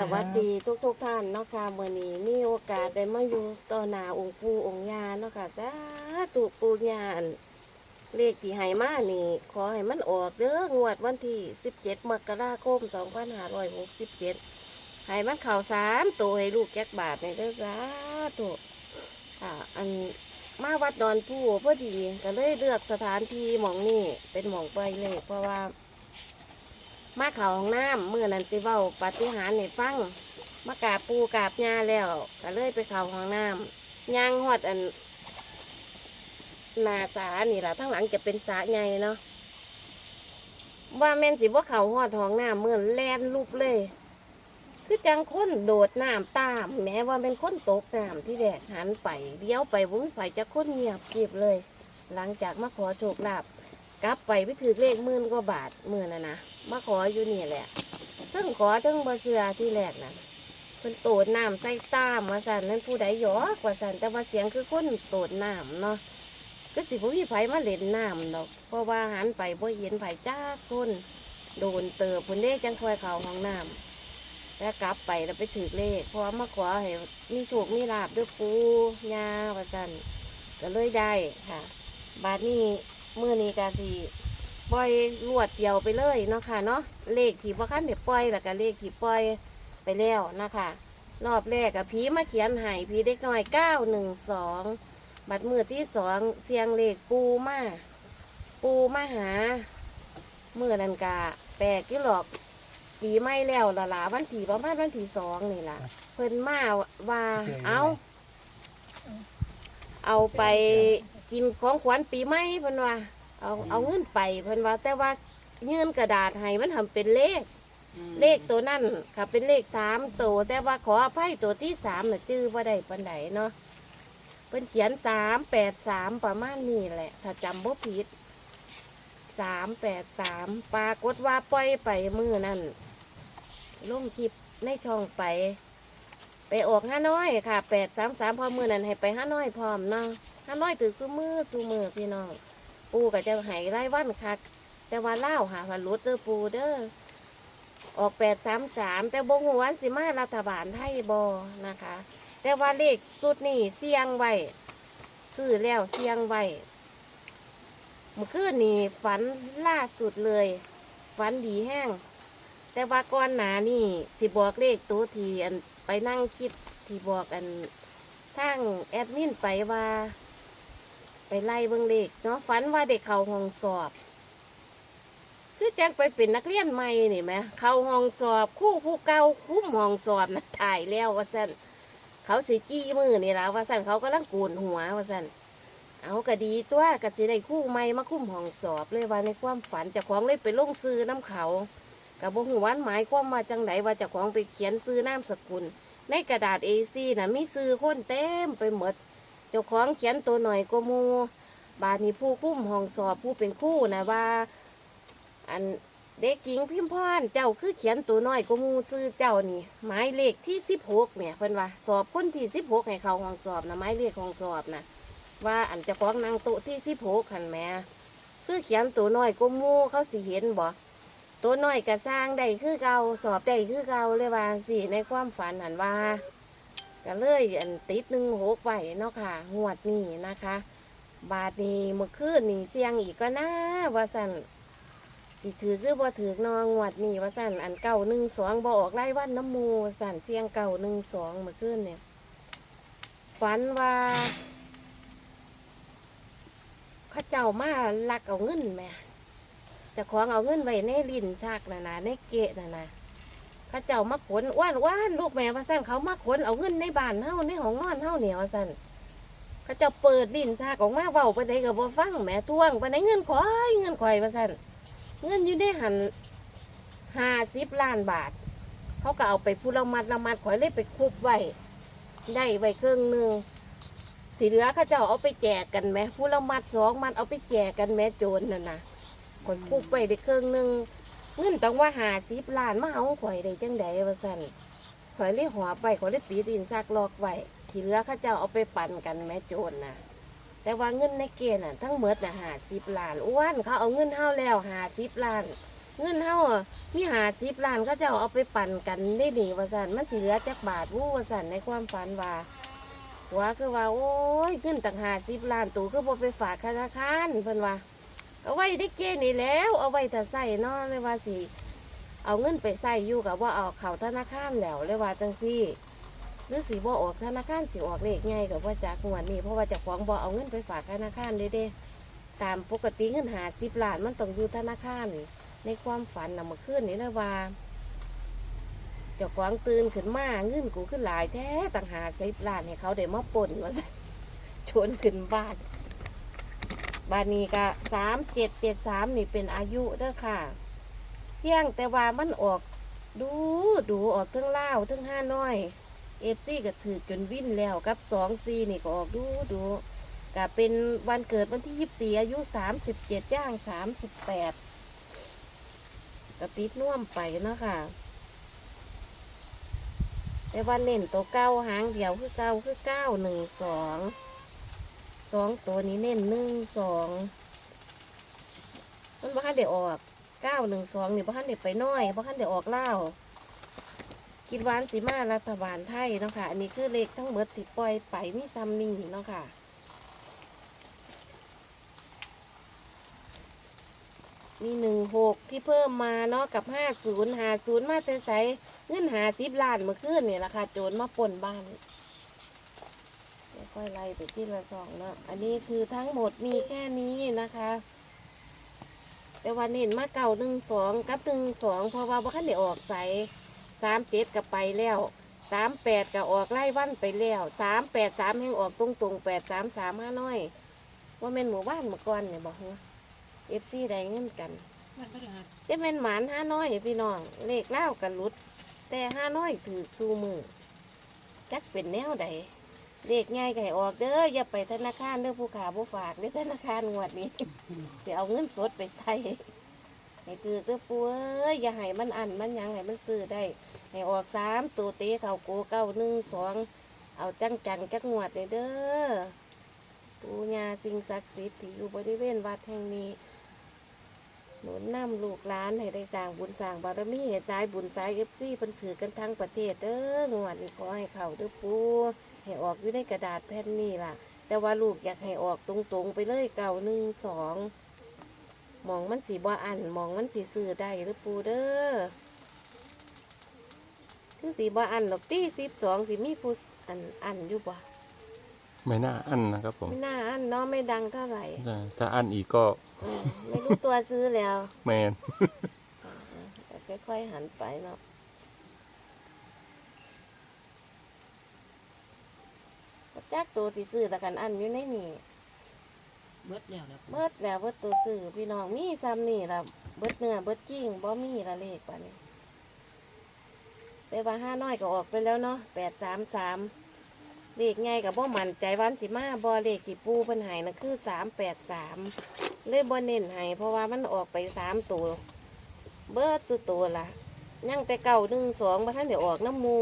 สวัสดีทุกทุกท่านเนาะค่ะเมื่อนี้มีโอกาสได้มาอยู่ต่อหน้าองค์ปู่องค์ยาเนาะค่ะสาธุปู่ยานเลขที่ให้มานี่ ขอให้มันออกเด้องวดวันที่ 17 มกราคม 2567ให้มันเข่าสามตัวให้ลูกแก๊กบาทในเด้อสาธุค่ะอันมาวัดดอนผู้พอดีก็เลยเลือกสถานที่หมองนี่เป็นหมองไปเลยเพราะว่า มาเขาห้องน้ำเมื่อนั้นสิเว้าปาฏิหาริย์ให้ฟังมากราบปูกราบยาแล้วก็เลยไปเขาห้องน้ำย่างหอดอันหนาสานี่แหละทั้งหลังจะเป็นสาใหญ่เนาะว่าแม่นสิว่าเขาหอดห้องน้ำเมื่อแลนรูปเลย คือจังค้นโดดน้ำตาม แม้ว่าเป็นค้นตกน้ำที่แดดหันไปเลี้ยวไปวุ้นไปจะค้นเงียบกริบเลย หลังจากมาขอโชคลาภกลับไปไปถือเลขหมื่นกว่าบาทหมื่นนะนะ มาขออยู่นี่แหละซึ่งขอทั้งบเสือที่แรกนะเพิ่นโตดน้ำใส่ตามว่าสันนั่นผู้ใดหยอกว่าสันแต่ว่าเสียงคือคนโตดน้ำเนาะก็สิผู้พี่ไผมาเล่นน้ำดอก เพราะว่าหันไปบ่เห็นไผจ้าคนโดนเติบเพิ่นเลขจังคอยเขาห้องน้ำแล้วกลับไปแล้วไปถือเลขเพราะมาขอให้มีโชคมีลาบด้วยปูยาว่าสันก็เลยได้ค่ะ บาทนี้เมื่อนี้กาสี ปล่อยรวดเดียวไปเลยเนาะค่ะเนาะเลขที่ว่าขั้นเดี๋ยวปล่อยแล้วก็เลขที่ปล่อยไปแล้วนะคะรอบแรกกับผีมาเขียนให้ผีเด็กน้อยเก้าหนึ่งสองบัดมือที่สองเสียงเลขปูมาปูมาหาเมื่อนันกาแปลกอยี่หรอกปีไม่แล้วละล่ะวันที่ประมาณวันที่สองนี่ล่ะ เพิ่นมาว่าเอาเอาไปกินของขวัญปีใหม่เพิ่นว่า เอาเอาเงินไปเพิ่นว่าแต่ว่าเงินกระดาษให้มันทำเป็นเลข เลขตัวนั่นค่ะเป็นเลขสามตัวแต่ว่าขออภัยตัวที่สามน่ะชื่อว่าได้ปันไดเนาะเพิ่นเขียนสามแปดสามประมาณนี้แหละ ถ้าจำบ่ผิดสามแปดสามปรากฏว่าปล่อยไปมือนั่นลงคลิปในช่องไป ไปออกห้าน้อยค่ะแปดสามสามพอมือนั่นให้ไปห้าน้อยพร้อมเนาะห้าร้อยถือซูมือซูมือพี่น้อง ปูก็จะหายไร่วันคัก แต่ว่าเล่าหาพันรุดเด้อปูเด้อออกแปดสามสามแต่บงหัวสิมารัฐบาลไทยบอนะคะ แต่ว่าเลขสุดนี่เสียงไว้ซื้อแล้วเสียงไว้เมื่อคืนนี่ฝันล่าสุดเลย ฝันดีแห้ง แต่ว่าก่อนหนานี่ สิบอกเลขตัวทีอันไปนั่งคิดที่บอกอันทางแอดมินไปว่า ไปไล่เบิ่งเด็กเนาะฝันว่าเด็กเขาห้องสอบ คือแจ้งไปเป็นนักเรียนใหม่นี่ไหมเขาห้องสอบคู่ผู้เก่าคุ้มห้องสอบนะถ่ายแล้วว่าสั่นเขาสิจี้มือนี่และว่าสั่นเขาก็ลังกูนหัวว่าสั่นเอาก็ดีตัวก็สิได้คู่ใหม่มาคุ้มห้องสอบเลยว่าในความฝันจ้าของเลยไปลงซื้อน้ำเขากับบ่หัวาหมายความว่าจังไหนว่าจ้าของไปเขียนซื้อนามสกุล ในกระดาษ A4 นะมีซื้อคนเต็มไปหมด จ้าของเขียนตัวหน่อยก็มูบาดนี้ผู้คุ้มห้องสอบผู้เป็นคู่นะว่า อันเด็กหญิงพิมพรเจ้าคือเขียนตัวน้อยก็มูซื้อเจ้านี่หมายเลขที่สิบหกเนี่ยเพิ่นว่าสอบคนที่สิบหกให้เขาห้องสอบนะหมายเลขห้องสอบนะว่าอันเจ้าของนางโตที่สิบหกขันแหม่คือเขียนตัวน้อยก็มูเขาสิเห็นบ่ตัวน้อยกระสร้างได้คือเก่าสอบได้คือเก่าเลยว่าสิในความฝันหันว่า ก็เลยอันติดหนึ่งหกไว้เนาะค่ะงวดนี้นะคะ บาทนี้เมื่อคืนนี่เสียงอีกก็น่าว่าสันสิถือคือบ่ถือนองวดนี้ว่าสันอันเก่าหนึ่งสองบ่ออกไล่วันน้ำมูสันเสียงเก่าหนึ่งสองเมื่อคืนเนี่ยฝันว่าข้าเจ้ามาลักเอาเงินแม่จะของเอาเงินไว้ในลิ้นชักน่ะนะในเกะน่ะนะ เขาเจ้ามาขนอ้วนอ้วนลูกแม่ว่าสั่นเขามาขนเอาเงินในบ้านเฮาในห้องนอนเฮาเนี่ยว่าสั่นเขาเจ้าเปิดลิ้นชากออกมาเว้าไปไหนก็บ่ฟังแม่ท่วงไปไหนเงินข่อยเงินข่อยว่าสั่นเงินอยู่ในหันห้าสิบล้านบาท เขาก็เอาไปผู้ละมัดละมัดข่อยเลยไปคุบไว้ได้ไว้ครึ่องหนึ่งสีเหลือเขาเจ้าเอาไปแจกกันไหมผู้ละมัดสองมัดเอาไปแจกกันแม่โจรน่ะนะข่อยคุบไว้ได้เครึ่องหนึ่ง เงินต้องว่าหาสิบล้านมาเอาข่อยได้จังใดว่าสั่นข่อยเลยหัวไปข่อยเลยปีดินซากลอกไว้ที่เหลือข้าเจ้าเอาไปปั่นกันแม่โจรนะแต่ว่าเงินในเกณฑ์น่ะ ทั้งหมดน่ะหาสิบล้านอ้วนเขาเอาเงินเฮาแล้วหาสิบล้าน เงินเฮาอะมีหาสิบล้านก็จะเอาไปปั่นกันได้ดีว่าสันมันสิเหลือจักบาทวู้ว่าสันในความฝันว่าหัวคือว่าโอ้ยเงินต่างหาสิบล้านตู่ก็บ่ไปฝากธนาคารเพิ่นว่า เอาไว้ได้เกนี่แล้ว เอาไว้ถ้าใส่เนาะเลยว่าสิเอาเงินไปใส่อยู่กับว่าเอาเข้าธนาคารแล้วเลยว่าจังซี่หรือสิบ่ออกธนาคารสิออกเลขไงกับว่าจากงวดนี้เพราะว่าจะของบ่เอาเงินไปฝากธนาคารเด้เด้ตามปกติเงินหาสิบล้านมันต้องอยู่ธนาคารในความฝันนะเมื่อคืนนี้นะว่าเจ้าของตื่นขึ้นมาเงินกูขึ้นหลายแท้ต่างหาสิบล้านให้เขาได้มาป่นว่าชนขึ้นบ้าน บานนี้ก็สามเจ็ดเจ็ดสามนี่เป็นอายุเด้อค่ะเพียงแต่ว่ามันออกดูดูออกทั้งเล่าทั้งห้าน้อยเอฟซีก็ถือจนวิ่นแล้วกับสองซีนี่ก็ออกดูดูก็เป็นวันเกิดวันที่ยี่สี่อายุสามสิบเจ็ดย่างสามสิบแปดก็ติดน่วมไปเนาะค่ะแต่ว่าเน้นตัวเก้าหางเดียวคือเก้าคือเก้าหนึ่งสอง สองตัวนี้เน้นหนึ่งสองมันบ้านเดี๋ยวออกเก้าหนึ่งสองนี่บ้านเดี๋ยวไปน้อยบ้านเดี๋ยวออกเล่าคิดวานสิมารัฐบาลไทยเนาะค่ะ อันนี้คือเลขทั้งหมดที่ปล่อยไปมีซัมนี่เนาะค่ะ มีหนึ่งหกที่เพิ่มมาเนาะกับห้าศูนย์หาศูนย์มาใส่ใส่เงินหาสิบล้านเมื่อคืนเนี่แหละค่ะโจรมาปล้นบ้าน ค่อยไล่ไปที่ละสองเนาะอันนี้คือทั้งหมดมีแค่นี้นะคะ แต่วันเห็นมาเก่าหนึ่งสองกับหนึ่งสองเพราะว่าบ่คันได้ออกใสสามเจ็ดก็ไปแล้วสามแปดก็ออกไล่วันไปแล้วสามแปดสามแห่งออกตรงตรงแปดสามสามห้าน้อย ว่าแม่นหมู่บ้านเมื่อก่อนเนี่ยบอกว่าเอฟซีได้เงินกันมันก็หัดจะเป็นหมานห้าน้อยพี่น้องเลขเล่ากันลุด แต่ห้าน้อยถือสู้มือจักเป็นแนวใด เลขง่ายก็ให้ออกเด้ออย่าไปธนาคารเด้อผู้ขาผู้ฝากในธนาคารงวดนี้ จะเอาเงินสดไปใส่ให้ถือเด้อปูเอ้ยอย่าให้มันอันมันหยังให้มันซื้อได้ให้ออกสามตัวเตะเขาโกเก้าหนึ่งสองเอาจังจังจักงวดเลยเด้อปูญาสิ่งศักดิ์สิทธิ์ที่อยู่บริเวณวัดแห่งนี้หนุนนำลูกหลานให้ได้สร้างบุญสร้างบารมีให้สายบุญสายเอฟซีเพิ่นถือกันทั้งประเทศเด้องวดนี้ขอให้เขาเด้อปู ให้ออกอยู่ในกระดาษแผ่นนี้ล่ะ แต่ว่าลูกอยากให้ออกตรงๆ ไปเลยเก้าหนึ่งสองมองมันสีบ่อันมองมันสีซื้อได้เด้อปูเด้อคือสีบ่อันดอกตี้สิบสองสิมีผู้อันอันอยู่บ่ไม่น่าอั้นนะครับผม ไม่น่าอันเนาะไม่ดังเท่าไหร่ ถ้าอั้นอีกก็เออไม่รู้ตัวซื้อแล้ว แมนแต่ค่อยๆหันไปเนาะ จักตัวสิซื้อแต่กันอันอยู่ในนี่เบิดแล้วแล้วเบิดแล้วเบิดตัวซื้อพี่น้องมีซ้ำนี่ละเบิดเนื้อเบิดจริงบ่มีละเลขปะนี่แต่ว่าห้าน้อยก็ออกไปแล้วเนาะแปดสามสามเลขไงกับบ่มั่นใจวันสิมาบ่เลขที่ปูเพิ่นใหายนะคือสามแปดสามเลยบ่เน้นให้เพราะว่ามันออกไปสามตัว เบิดสุดตัวละยังแต่เก่าหนึ่งสองบ่ท่านเดี๋ยวออกน้ำหมู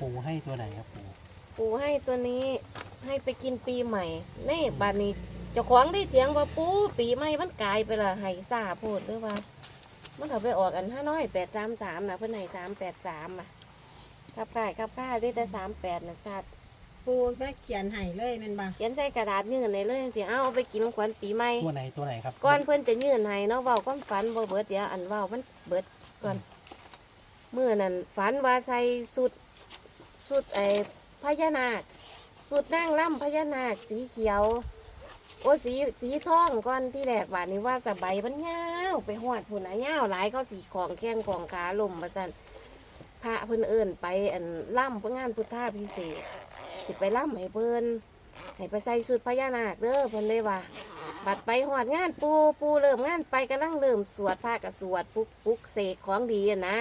ปูให้ตัวไหนครับปูปูให้ตัวนี้ให้ไปกินปีใหม่นี่บานนี้เจ้าของได้เถียงว่าปูปีใหม่มันกลายไปละให้ซาโพูดหรือว่า มันเอาไปออกอันห้าน้อยแปดสามสามนะเพื่อนให้สามแปดสามอะครับกายครับก้าได้แต่สามแปดนะครับปูแม่เขียนให้เลยแมันบ่เขียนใส่กระดาษยื่นในเลยสิเอาเอาไปกินของขวัญปีใหม่ ตัวไหนตัวไหนครับก่อนเพื่อนจะยื่นให้เนาะเว้าความฝันบ่เบิดเดี๋ยวอันเว้ามันเบิดก่อนเมื่อนั้นฝันว่าใส่สุด สุดไอ้พญานาค สุดนั่งล่ำพญานาคสีเขียว โอ้สีสีทองก่อนที่แรกว่านี่ว่าสบายมันยาวไปหอดพุ่นนะยาวหลายเขาสีของแข้งของขาลมมาสั่นพระเพิ่นเอิ้นไปอันล่ำเพื่องานพุทธาพิเศษสิไปล่ำให้เพิ่นให้ไปใส่สุดพญานาคเด้อเพิ่นเลยว่าบัดไปหอดงานปูปูเริ่มงานไปก็นั่งเริ่มสวดพระกับสวดปุกปุกเสกของดีอะนะ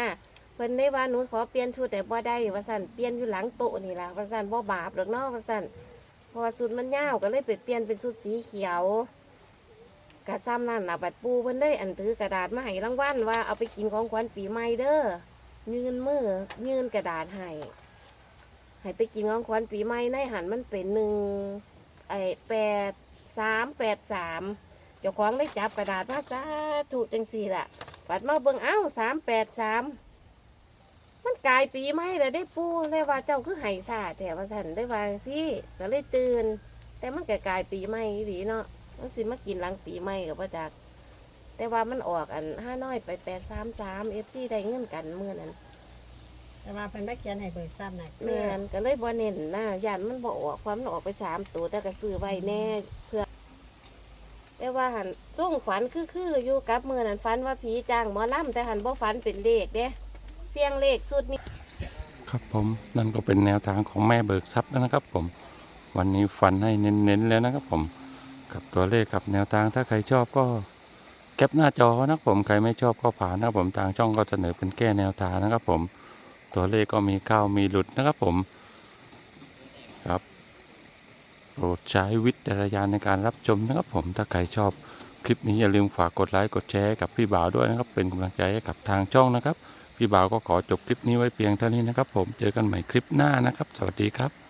พิ่นได้ว่าหนูขอเปลี่ยนชุดแต่บ่ได้ว่าสั่นเปลี่ยนอยู่หลังโต๊ะนี่ล่ะว่าสั่นบ่บาปหรอกเนาะว่าสั่นเพราะว่าสุดมันยาวก็เลยไปเปลี่ยนเป็นชุดสีเขียวกระซ้ำนั่นน่ะบัดปูเพิ่นได้อันถือกระดาษมาให้รางวัลว่าเอาไปกินของขวัญปีใหม่เด้อยืนมือยืนกระดาษให้ให้ไปกินของขวัญปีใหม่ในหันมันเป็นหนึ่งไอแปดสามแปดสามเจ้าของได้จับกระดาษมาสาถูกจังสี่ล่ะปัดมาเบิ่งเอ้าสามแปดสาม มันกลายปีไม่เลยได้ปูเลยว่าเจ้าคือไห้ซาแถวว่าสันได้วาจังสิก็เลยตื่น แต่มันก็กลายปีใหม่ดีเนาะมันสิมากินหลังปีใหม่กับพ่อจัก แต่ว่ามันออกอันห้าน้อยไปแปดสามสามเอฟซีได้เงินกันเมื่อนั้นแต่ว่าเพิ่นมาเขียนให้เบิกทราบน่ะแม่นก็เลยบ่เน้นนะยันมันบ่ออกความมันออกไปสามตัวแต่ก็ซื้อไว้แน่เพื่อแต่ว่าหันส่งฝันคือคือๆอยู่กับมือนั้นฝันว่าผีจ้างหมอลำแต่หันบ่ฝันเป็นเลขเด้ เสียงเลขสุดนี้ครับผมนั่นก็เป็นแนวทางของแม่เบิกทรัพย์นะครับ ผม วันนี้ฟันให้เน้นๆแล้วนะครับ ผมกับตัวเลขกับแนวทางถ้าใครชอบก็แคปหน้าจอนะครับผมใครไม่ชอบก็ผ่านนะครับผมทางช่องก็เสนอเป็นแก้แนวทางนะครับ ผม ตัวเลขก็มีเข้ามีหลุดนะครับผมครับโปรดใช้วิจารณญาณในการรับชมนะครับ ผมถ้าใครชอบคลิปนี้อย่าลืมฝากกดไลค์กดแชร์กับพี่บ่าวด้วยนะครับ เป็นกำลังใจให้กับทางช่องนะครับ พี่บ่าวก็ขอจบคลิปนี้ไว้เพียงเท่านี้นะครับ ผมเจอกันใหม่คลิปหน้านะครับ สวัสดีครับ